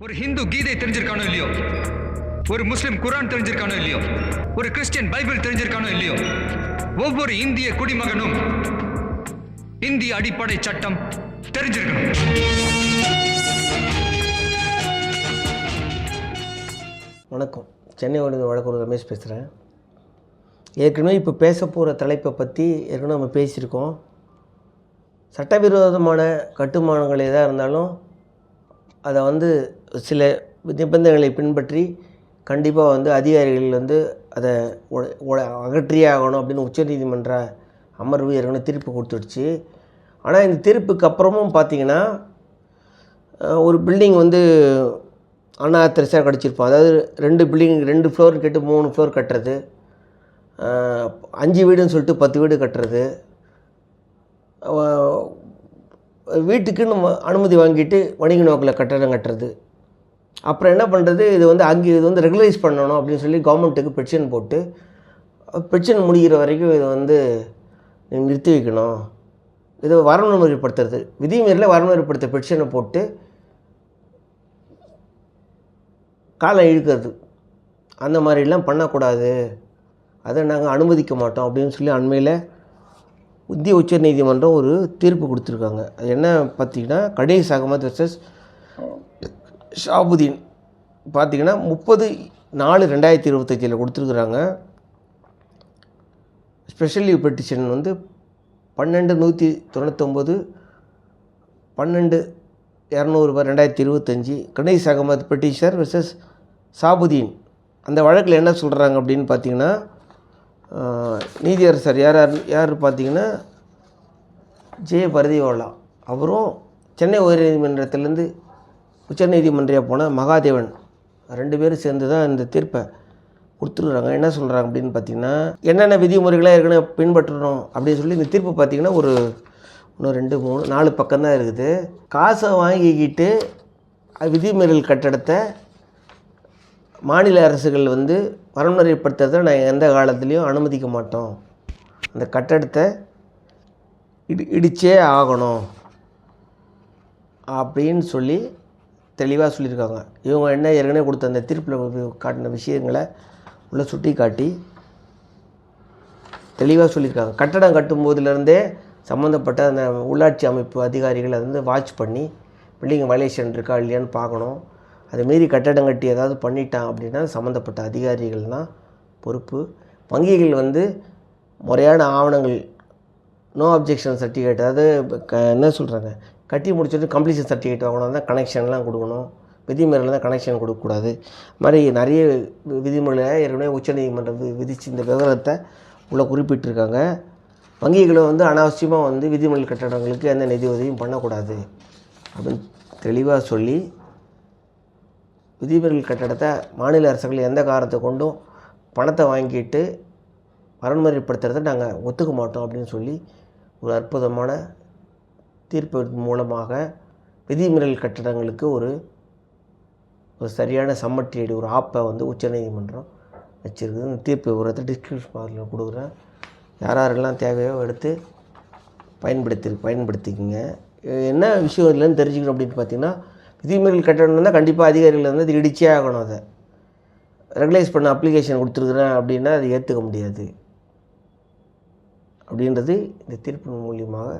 ஒரு ஹிந்து கீதை தெரிஞ்சிருக்கானோ இல்லையோ? ஒரு முஸ்லிம் குரான் தெரிஞ்சிருக்கானோ இல்லையோ? ஒரு கிறிஸ்டியன் பைபிள் தெரிஞ்சிருக்கானோ இல்லையோ? ஒவ்வொரு இந்திய குடிமகனும் இந்திய அடிப்படை சட்டம் தெரிஞ்சிருக்கணும். வணக்கம். சென்னை வழக்கு ரமேஷ் பேசுகிறேன் ஏற்கனவே இப்போ பேச போகிற தலைப்பை பற்றி ஏற்கனவே நம்ம பேசியிருக்கோம். சட்டவிரோதமான கட்டுமானங்கள் எதாக இருந்தாலும் அதை வந்து சில நிபந்தனைகளை பின்பற்றி கண்டிப்பாக வந்து அதிகாரிகள் வந்து அதை அகற்றியே ஆகணும் அப்படின்னு உச்சநீதிமன்ற அமர்வு ஏற்கனவே தீர்ப்பு கொடுத்துடுச்சு. ஆனால் இந்த தீர்ப்புக்கு அப்புறமும் பார்த்தீங்கன்னா ஒரு பில்டிங் வந்து அண்ணா தெரசா கடிச்சிருப்போம். அதாவது ரெண்டு பில்டிங் ரெண்டு ஃப்ளோர் கேட்டு மூணு ஃப்ளோர் கட்டுறது. அஞ்சு வீடுன்னு சொல்லிட்டு பத்து வீடு கட்டுறது. வீட்டுக்குன்னு ம- அனுமதி வாங்கிட்டு வணிக நோக்கில் கட்டடம் கட்டுறது. அப்புறம் என்ன பண்ணுறது இது வந்து அங்கே இது வந்து ரெகுலரைஸ் பண்ணணும் அப்படின்னு சொல்லி கவர்மெண்ட்டுக்கு பிரச்சனை போட்டு பிரச்சனை முடிகிற வரைக்கும் இதை வந்து நிறுத்தி வைக்கணும். இதை வரமுறைப்படுத்துறது விதிமீறில் வரமுறைப்படுத்த பிரச்சனை போட்டு காலம் இழுக்கிறது. அந்த மாதிரிலாம் பண்ணக்கூடாது. அதை நாங்கள் அனுமதிக்க மாட்டோம் அப்படின்னு சொல்லி அண்மையில் இந்திய உச்ச நீதிமன்றம் ஒரு தீர்ப்பு கொடுத்துருக்காங்க. அது என்ன பார்த்தீங்கன்னா கணேஷ் அகமது வர்சஸ் ஷாபுதீன் பார்த்தீங்கன்னா முப்பது நாலு ரெண்டாயிரத்தி இருபத்தஞ்சில் கொடுத்துருக்குறாங்க. ஸ்பெஷல் லீவ் பெட்டிஷன் வந்து பன்னெண்டு நூற்றி தொண்ணூத்தொம்பது பன்னெண்டு இரநூறுபா ரெண்டாயிரத்தி இருபத்தஞ்சி கணேஷ் அகமது பெட்டிஷர் வெர்சஸ் சாபுதீன் அந்த வழக்கில் என்ன சொல்கிறாங்க அப்படின்னு பார்த்தீங்கன்னா நீதியரசர் யார் யார் யார் பார்த்தீங்கன்னா ஜே பரதிவாலா அவரும் சென்னை உயர்நீதிமன்றத்திலேருந்து உச்சநீதிமன்றம் போன மகாதேவன். ரெண்டு பேரும் சேர்ந்து தான் இந்த தீர்ப்பை கொடுத்துருக்குறாங்க. என்ன சொல்கிறாங்க அப்படின்னு பார்த்தீங்கன்னா என்னென்ன விதிமுறைகளை ஏற்கனவே பின்பற்றணும் அப்படின்னு சொல்லி இந்த தீர்ப்பு பார்த்தீங்கன்னா ஒரு இன்னும் ரெண்டு மூணு நாலு பக்கம் தான் இருக்குது. காசை வாங்கிக்கிட்டு விதிமீறல் கட்டடத்தை மாநில அரசுகள் வந்து வரன்முறைப்படுத்துறதை நாங்கள் எந்த காலத்துலேயும் அனுமதிக்க மாட்டோம். அந்த கட்டடத்தை இடி இடிச்சே ஆகணும். அப்படின்னு சொல்லி தெளிவாக சொல்லியிருக்காங்க. இவங்க என்ன ஏற்கனவே கொடுத்த அந்த தீர்ப்பில் காட்டின விஷயங்களை உள்ளே சுட்டி காட்டி தெளிவாக சொல்லியிருக்காங்க. கட்டடம் கட்டும்போதுலேருந்தே சம்மந்தப்பட்ட அந்த உள்ளாட்சி அமைப்பு அதிகாரிகள் வந்து வாட்ச் பண்ணி பில்டிங் வயலேஷன் இருக்கா இல்லையான்னு பார்க்கணும். அதை மீறி கட்டடம் கட்டி ஏதாவது பண்ணிட்டான் அப்படின்னா சம்மந்தப்பட்ட அதிகாரிகள் தான் பொறுப்பு. வங்கிகள் வந்து முறையான ஆவணங்கள் நோ அப்ஜெக்ஷன் சர்டிஃபிகேட் அதாவது க என்ன சொல்கிறாங்க கட்டி முடிச்சுட்டு கம்ப்ளீஷன் சர்டிஃபிகேட் வாங்கணும். தான் கனெக்ஷன்லாம் கொடுக்கணும். விதிமுறையில் தான் கனெக்ஷன் கொடுக்கக்கூடாது. இது மாதிரி நிறைய விதிமுறையில் ஏற்கனவே உச்சநீதிமன்றம் வி- விதிச்சு இந்த விவரத்தை உள்ள குறிப்பிட்டிருக்காங்க. வங்கிகளை வந்து அனாவசியமாக வந்து விதிமுறை கட்டடங்களுக்கு எந்த நிதி உதவியும் பண்ணக்கூடாது அப்படின்னு தெளிவாக சொல்லி விதிமுறைகள் கட்டடத்தை மாநில அரசுகள் எந்த காரணத்தை கொண்டும் பணத்தை வாங்கிட்டு வரன்முறைப்படுத்துறதை நாங்கள் ஒத்துக்க மாட்டோம் அப்படின்னு சொல்லி ஒரு அற்புதமான தீர்ப்பு மூலமாக விதிமீறல் கட்டடங்களுக்கு ஒரு ஒரு சரியான சம்மட்டியடி ஒரு ஆப்பை வந்து உச்சநீதிமன்றம் வச்சுருக்குது. இந்த தீர்ப்பு விவரத்தை டிஸ்கிரிப்ஷன் பாக்ஸில் கொடுக்குறேன். யார் யாரெல்லாம் தேவையோ எடுத்து பயன்படுத்தி பயன்படுத்திக்கங்க. என்ன விஷயம் இல்லைன்னு தெரிஞ்சுக்கணும் அப்படின்னு பார்த்தீங்கன்னா விதிமீறல் கட்டணம்னா கண்டிப்பாக அதிகாரிகள் வந்து அது இடிச்சே ஆகணும் அதை. ரெகுலைஸ் பண்ண அப்ளிகேஷன் கொடுத்துருக்குறேன் அப்படின்னா அதை ஏற்றுக்க முடியாது. அப்படின்றது இந்த தீர்ப்பு மூலியமாக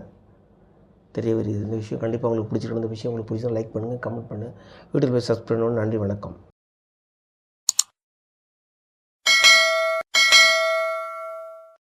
தெரிய வருகிறது. இந்த விஷயம் கண்டிப்பாக உங்களுக்கு பிடிச்சிருக்கணும் இந்த விஷயம் உங்களுக்கு பிடிச்சா லைக் பண்ணுங்கள் கமெண்ட் பண்ணுங்கள் யூடியூப் சப்ஸ்கிரைப் பண்ணணும் நன்றி வணக்கம்.